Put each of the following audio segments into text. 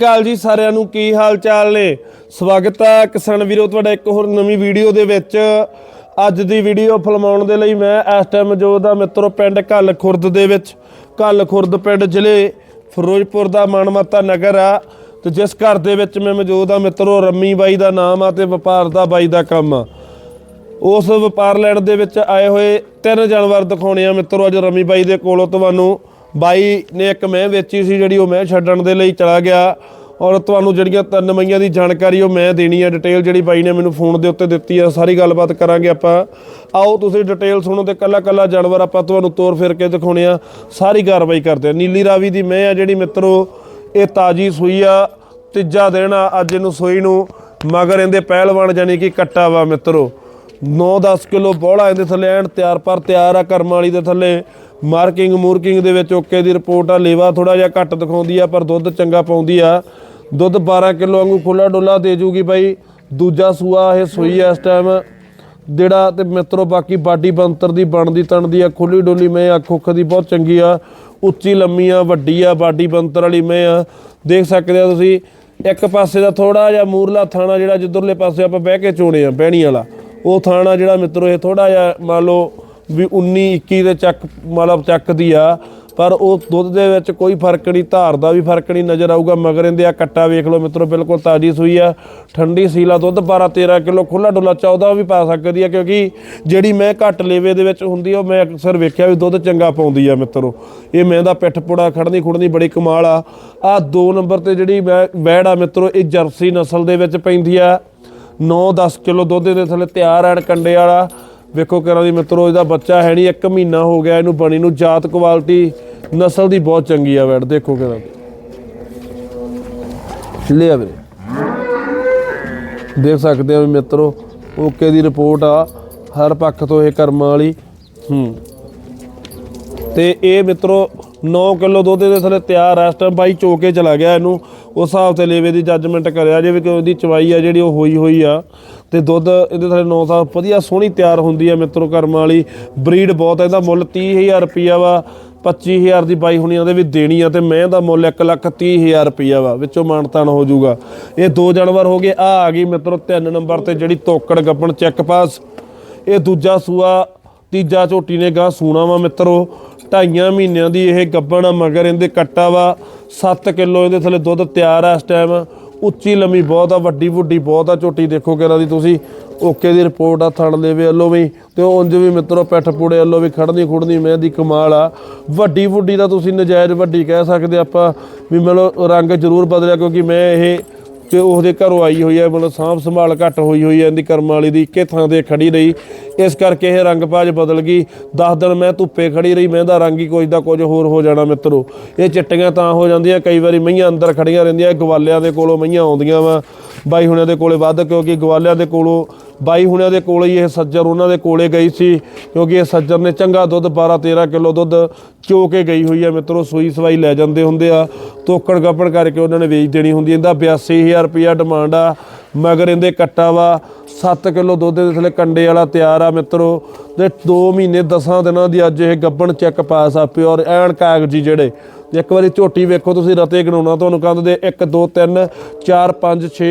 ਕਾਲ ਜੀ ਸਾਰਿਆਂ ਨੂੰ ਕੀ ਹਾਲ ਚਾਲ ਨੇ? ਸਵਾਗਤ ਹੈ ਕਿਸਾਨ ਵੀਰੋ ਤੁਹਾਡਾ ਇੱਕ ਹੋਰ ਨਵੀਂ ਵੀਡੀਓ ਦੇ ਵਿੱਚ। ਅੱਜ ਦੀ ਵੀਡੀਓ ਫਿਲਮਾਉਣ ਦੇ ਲਈ ਮੈਂ ਇਸ ਟਾਈਮ ਮੌਜੂਦ ਦਾ ਮਿੱਤਰੋ ਪਿੰਡ ਕੱਲ ਖੁਰਦ ਦੇ ਵਿੱਚ। ਕੱਲ ਖੁਰਦ ਪਿੰਡ ਜ਼ਿਲ੍ਹੇ ਫਿਰੋਜ਼ਪੁਰ ਦਾ ਮਾਨਮਤਾ ਨਗਰ ਆ ਤੇ ਜਿਸ ਘਰ ਦੇ ਵਿੱਚ ਮੈਂ ਮੌਜੂਦ ਆ ਮਿੱਤਰੋ ਰੰਮੀ ਬਾਈ ਦਾ ਨਾਮ ਆ ਤੇ ਵਪਾਰ ਦਾ ਬਾਈ ਦਾ ਕੰਮ ਆ। ਉਸ ਵਪਾਰ ਲੈਣ ਦੇ ਵਿੱਚ ਆਏ ਹੋਏ ਤਿੰਨ ਜਾਨਵਰ ਦਿਖਾਉਣੇ ਆ ਮਿੱਤਰੋ ਅੱਜ ਰਮੀ ਬਾਈ ਦੇ ਕੋਲੋਂ ਤੁਹਾਨੂੰ। ਬਾਈ ਨੇ ਇੱਕ ਮੈਂ ਵੇਚੀ ਸੀ ਜਿਹੜੀ ਉਹ ਮੈਂ ਛੱਡਣ ਦੇ ਲਈ ਚਲਾ ਗਿਆ ਔਰ ਤੁਹਾਨੂੰ ਜਿਹੜੀਆਂ ਤਿੰਨ ਮਈਆਂ ਦੀ ਜਾਣਕਾਰੀ ਉਹ ਮੈਂ ਦੇਣੀ ਹੈ। ਡਿਟੇਲ ਜਿਹੜੀ ਬਾਈ ਨੇ ਮੈਨੂੰ ਫੋਨ ਦੇ ਉੱਤੇ ਦਿੱਤੀ ਆ ਸਾਰੀ ਗੱਲਬਾਤ ਕਰਾਂਗੇ ਆਪਾਂ। ਆਓ ਤੁਸੀਂ ਡਿਟੇਲ ਸੁਣੋ ਤੇ ਕੱਲਾ ਕੱਲਾ ਜਾਨਵਰ ਆਪਾਂ ਤੁਹਾਨੂੰ ਤੋਰ ਫਿਰ ਕੇ ਦਿਖਾਉਣੇ ਆ। ਸਾਰੀ ਕਾਰਵਾਈ ਕਰਦੇ ਆ। ਨੀਲੀ ਰਾਵੀ ਦੀ ਮੈਂ ਆ ਜਿਹੜੀ ਮਿੱਤਰੋ, ਇਹ ਤਾਜੀ ਸੂਈ ਆ। ਤੀਜਾ ਦਿਨ ਆ, ਅੱਜ ਇਹਨੂੰ ਸੂਈ ਨੂੰ। ਮਗਰ ਇਹਦੇ ਪਹਿਲਵਾਨ ਜਾਨੀ ਕਿ ਕੱਟਾ ਵਾ ਮਿੱਤਰੋ। 9-10 ਕਿਲੋ ਬੋਲਾ ਇਹਦੇ ਥੱਲੇ, ਐਨ ਤਿਆਰ ਪਰ ਤਿਆਰ ਆ ਕਰਮ ਵਾਲੀ ਦੇ ਥੱਲੇ। ਮਾਰਕਿੰਗ ਮੂਰਕਿੰਗ ਦੇ ਵਿੱਚ ਓਕੇ ਦੀ ਰਿਪੋਰਟ ਆ, ਲੇਵਾ ਥੋੜਾ ਜਿਹਾ ਘੱਟ ਦਿਖਾਉਂਦੀ ਆ, ਪਰ ਦੁੱਧ ਚੰਗਾ ਪਾਉਂਦੀ ਆ। ਦੁੱਧ 12 ਕਿਲੋ ਵਾਂਗੂ ਖੁੱਲਾ ਡੋਲਾ ਦੇ ਜੂਗੀ ਬਾਈ। ਦੂਜਾ ਸੂਆ ਇਹ ਸੂਈ ਆ ਇਸ ਟਾਈਮ ਜਿਹੜਾ ਤੇ ਮਿੱਤਰੋ, ਬਾਕੀ ਬਾਡੀ ਬੰਤਰ ਦੀ, ਬਣਦੀ, ਤਣਦੀ ਆ, ਖੁੱਲੀ ਡੋਲੀ ਮੈਂ ਅੱਖ ਉੱਖ ਦੀ ਬਹੁਤ ਚੰਗੀ ਆ। ਉੱਚੀ ਲੰਮੀ ਆ, ਵੱਡੀ ਆ, ਬਾਡੀ ਬੰਤਰ ਵਾਲੀ ਮੈਂ ਆ। ਦੇਖ ਸਕਦੇ ਆ ਤੁਸੀਂ, ਇੱਕ ਪਾਸੇ ਦਾ ਥੋੜਾ ਜਿਹਾ ਮੂਰਲਾ ਥਾਣਾ ਜਿਹੜਾ ਜਿੱਧਰਲੇ ਪਾਸੇ ਆਪਾਂ ਬਹਿ ਕੇ ਚੋਣੇ ਆ, ਬਹਿਣੀ ਵਾਲਾ। ਉਹ ਥਾਣਾ ਜਿਹੜਾ ਮਿੱਤਰੋ, ਇਹ ਥੋੜਾ ਜਿਹਾ ਮੰਨ ਲਓ ਵੀ 19 21 ਦੇ ਚੱਕ, ਮਤਲਬ ਚੱਕਦੀ ਆ, ਪਰ ਉਹ ਦੁੱਧ ਦੇ ਵਿੱਚ ਕੋਈ ਫ਼ਰਕ ਨਹੀਂ, ਧਾਰ ਦਾ ਵੀ ਫ਼ਰਕ ਨਹੀਂ ਨਜ਼ਰ ਆਊਗਾ, ਮਗਰ ਇਹਦੇ ਆ ਕੱਟਾ ਵੇਖ ਲਓ ਮਿੱਤਰੋ, ਬਿਲਕੁਲ ਤਾਜੀ ਸੂਈ ਆ, ਠੰਡੀ ਸੀਲਾ ਦੁੱਧ 12 13 ਕਿਲੋ ਖੁੱਲਾ ਡੁੱਲਾ 14 ਵੀ ਪਾ ਸਕਦੀ ਆ, ਕਿਉਂਕਿ ਜਿਹੜੀ ਮੈਂ ਘੱਟ ਲੇਵੇ ਦੇ ਵਿੱਚ ਹੁੰਦੀ ਆ, ਉਹ ਮੈਂ ਅਕਸਰ ਵੇਖਿਆ ਵੀ ਦੁੱਧ ਚੰਗਾ ਪਾਉਂਦੀ ਆ ਮਿੱਤਰੋ। ਇਹ ਮੈਂ ਦਾ ਪਿੱਠ ਪੁੜਾ ਖੜਨੀ ਖੁੜਨੀ ਬੜੀ ਕਮਾਲ ਆ। ਆ ਦੋ ਨੰਬਰ ਤੇ ਜਿਹੜੀ ਵੈ- ਵੈੜ ਆ ਮਿੱਤਰੋ, ਇਹ ਜਰਸੀ ਨਸਲ ਦੇ ਵਿੱਚ ਪੈਂਦੀ ਆ। 9-10 ਕਿਲੋ ਦੁੱਧ ਦੇ ਥੱਲੇ ਤਿਆਰ ਐਨ ਕੰਡੇ ਵਾਲਾ ਵੇਖੋ ਕਰਾਂ ਦੀ ਮਿੱਤਰੋ, ਇਹਦਾ ਬੱਚਾ ਹੈ ਨਹੀਂ 1 ਮਹੀਨਾ ਹੋ ਗਿਆ, ਇਹਨੂੰ ਬਣੀ ਨੂੰ ਜਾਤ ਕੁਆਲਿਟੀ, ਨਸਲ ਦੀ ਬਹੁਤ ਚੰਗੀ ਆ ਵੈੜ, ਦੇਖੋ ਕਰਾਂ ਲਿਆ ਵੀਰੇ। ਦੇਖ ਸਕਦੇ ਆ ਵੀ ਮਿੱਤਰੋ, ਓਕੇ ਦੀ ਰਿਪੋਰਟ ਆ, ਹਰ ਪੱਖ ਤੋਂ ਇਹ ਕਰਮਾਂ ਵਾਲੀ, ਹੂੰ। ਤੇ ਇਹ ਮਿੱਤਰੋ 9 ਕਿਲੋ ਦੁੱਧ ਦੇ ਥੱਲੇ ਤਿਆਰ ਆ। ਇਸ ਟਾਈਮ ਬਾਈ ਚੋ ਕੇ ਚਲਾ ਗਿਆ ਇਹਨੂੰ। ਉਸ ਹਿਸਾਬ ਤੇ ਲੇਵੇ ਦੀ ਜੱਜਮੈਂਟ ਕਰਿਆ ਜੇ ਵੀ ਕਿ ਉਹਦੀ ਚਵਾਈ ਆ ਜਿਹੜੀ ਉਹ ਹੋਈ ਹੋਈ ਆ। ਤੇ ਦੁੱਧ ਇਹਦੇ ਥੱਲੇ 9 ਸਾਲ ਵਧੀਆ ਸੋਹਣੀ ਤਿਆਰ ਹੁੰਦੀ ਆ ਮਿੱਤਰੋ ਕਰਮ ਵਾਲੀ। ਬਰੀਡ ਬਹੁਤ ਇਹਦਾ ਮੁੱਲ 30000 ਰੁਪਿਆ ਵਾ। 25000 ਦੀ ਬਾਈ ਹੁਣੀਆਂ ਉਹਦੇ ਵੀ ਦੇਣੀ ਆ ਤੇ ਮੈਂ ਦਾ ਮੁੱਲ 1 ਲੱਖ 30000 ਰੁਪਿਆ ਵਾ। ਵਿੱਚੋਂ ਮਾਨਤਾਨ ਹੋ ਜਾਊਗਾ। ਇਹ ਦੋ ਜਾਨਵਰ ਹੋ ਗਏ। ਆ ਆ ਗਈ ਮਿੱਤਰੋ ਤਿੰਨ ਨੰਬਰ ਤੇ ਜਿਹੜੀ ਤੋਕੜ ਗੱਪਣ ਚੈੱਕ ਪਾਸ ਇਹ ਦੂਜਾ ਸੂਆ, ਤੀਜਾ ਝੋਟੀ ਨੇ ਗਾਂ ਸੂਣਾ ਵਾ ਮਿੱਤਰੋ। ਢਾਈਆਂ ਮਹੀਨਿਆਂ ਦੀ ਇਹ ਗੱਬਣ ਆ, ਮਗਰ ਇਹਦੇ ਕੱਟਾ ਵਾ 7 ਕਿਲੋ ਇਹਦੇ ਥੱਲੇ ਦੁੱਧ ਤਿਆਰ ਆ ਇਸ ਟਾਈਮ ਉੱਚੀ ਲੰਮੀ ਬਹੁਤ ਆ, ਵੱਡੀ ਵੱਡੀ ਬਹੁਤ ਆ, ਝੋਟੀ ਦੇਖੋ ਕਿਹੜਾ ਦੀ ਤੁਸੀਂ। ਓਕੇ ਦੀ ਰਿਪੋਰਟ ਆ, ਥਣ ਲੈਵੇ ਵੱਲੋਂ ਵੀ, ਤੇ ਉਂਝ ਵੀ ਮਿੱਤਰੋ ਪਿੱਠ ਪੂੜੇ ਵੱਲੋਂ ਵੀ ਖੜਨੀ ਖੁੜਨੀ ਮੈਂ ਦੀ ਕਮਾਲ ਆ। ਵੱਡੀ ਵੱਡੀ ਦਾ ਤੁਸੀਂ ਨਜਾਇਜ਼ ਵੱਡੀ ਕਹਿ ਸਕਦੇ ਆਪਾਂ, ਵੀ ਮਤਲਬ ਰੰਗ ਜ਼ਰੂਰ ਬਦਲਿਆ, ਕਿਉਂਕਿ ਮੈਂ ਇਹ ਤੇ ਉਹਦੇ ਘਰੋਂ ਆਈ ਹੋਈ ਹੈ, ਮਤਲਬ ਸਾਂਭ ਸੰਭਾਲ ਘੱਟ ਹੋਈ ਹੋਈ ਹੈ, ਇਹਦੀ ਕਰਮ ਵਾਲੀ ਦੀ ਇੱਕੇ ਥਾਂ ਤੇ ਖੜੀ ਰਹੀ। ਇਸ ਕਰਕੇ ਇਹ ਰੰਗ ਭਾਜ ਬਦਲ ਗਈ। 10 ਦਿਨ ਮੈਂ ਧੁੱਪੇ ਖੜੀ ਰਹੀ, ਮੈਂ ਦਾ ਰੰਗ ਹੀ ਕੁਝ ਦਾ ਕੁਝ ਹੋਰ ਹੋ ਜਾਣਾ ਮਿੱਤਰੋ। ਇਹ ਚਿੱਟੀਆਂ ਤਾਂ ਹੋ ਜਾਂਦੀਆਂ, ਕਈ ਵਾਰੀ ਮਈਆਂ ਅੰਦਰ ਖੜੀਆਂ ਰਹਿੰਦੀਆਂ, ਗਵਾਲਿਆਂ ਦੇ ਕੋਲੋਂ ਮਈਆਂ ਆਉਂਦੀਆਂ ਵਾ। ਬਾਈ ਹੁਣਿਆਂ ਦੇ ਕੋਲੇ ਵੱਧ, ਕਿਉਂਕਿ ਗਵਾਲਿਆਂ ਦੇ ਕੋਲੋਂ ਬਾਈ ਹੁਣਿਆਂ ਦੇ ਕੋਲ ਹੀ ਇਹ ਸੱਜਰ ਉਹਨਾਂ ਦੇ ਕੋਲੇ ਗਈ ਸੀ, ਕਿਉਂਕਿ ਇਹ ਸੱਜਰ ਨੇ ਚੰਗਾ ਦੁੱਧ 12 13 ਕਿਲੋ ਦੁੱਧ ਚੋ ਕੇ ਗਈ ਹੋਈ ਹੈ ਮਿੱਤਰੋ, ਸੂਈ ਸਵਾਈ ਲੈ ਜਾਂਦੇ ਹੁੰਦੇ ਆ। ਤੋਕੜ ਗੱਪੜ ਕਰਕੇ ਉਹਨਾਂ ਨੇ ਵੇਚ ਦੇਣੀ ਹੁੰਦੀ, ਇਹਦਾ 82000 ਰੁਪਿਆ ਡਿਮਾਂਡ ਆ, ਮਗਰ ਇਹਦੇ ਕੱਟਾ ਵਾ 7 ਕਿਲੋ ਦੁੱਧ ਦੇ ਥੱਲੇ ਕੰਡੇ ਵਾਲਾ ਤਿਆਰ ਆ ਮਿੱਤਰੋ। ਤੇ 2 ਮਹੀਨੇ 10 ਦਿਨਾਂ ਦੀ ਅੱਜ ਇਹ ਗੱਬਣ ਚੈੱਕ ਪਾਸ ਆ ਪਿਓਰ ਐਨ ਕਾਗਜੀ ਜਿਹੜੇ। ਇੱਕ ਵਾਰੀ ਝੋਟੀ ਵੇਖੋ ਤੁਸੀਂ, ਰਤੇ ਗਣਾਉਣਾ ਤੁਹਾਨੂੰ ਕੰਦ ਦੇ 1 2 3 4 5 6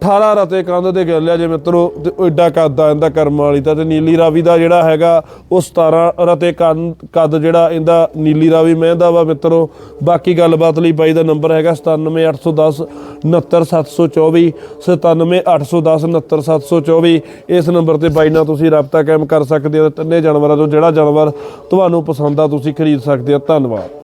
18 ਰਤੇ ਕੰਧ ਦੇ ਗਿਣ ਲਿਆ ਜੇ ਮਿੱਤਰੋ, ਤੇ ਉਹ ਐਡਾ ਕੱਦ ਆ, ਇਹਦਾ ਕਰਮ ਵਾਲੀ ਦਾ ਤੇ ਨੀਲੀ ਰਾਵੀ ਦਾ ਜਿਹੜਾ ਹੈਗਾ, ਉਹ 17 ਰਤੇ ਕੰਨ- ਕੱਦ ਜਿਹੜਾ ਇਹਦਾ ਨੀਲੀ ਰਾਵੀ ਮਹਿੰਦਾ ਵਾ ਮਿੱਤਰੋ। ਬਾਕੀ ਗੱਲਬਾਤ ਲਈ ਬਾਈ ਦਾ ਨੰਬਰ ਹੈਗਾ 97810 69724 97810 69724 ਇਸ ਨੰਬਰ ਤੇ ਬਾਈ ਨਾਲ ਤੁਸੀਂ ਰਾਬਤਾ ਕਾਇਮ ਕਰ ਸਕਦੇ ਹੋ ਤਿੰਨੇ ਜਾਨਵਰਾਂ ਤੋਂ ਜਿਹੜਾ ਜਾਨਵਰ ਤੁਹਾਨੂੰ ਪਸੰਦ ਆ, ਤੁਸੀਂ ਖਰੀਦ ਸਕਦੇ ਹੋ। ਧੰਨਵਾਦ।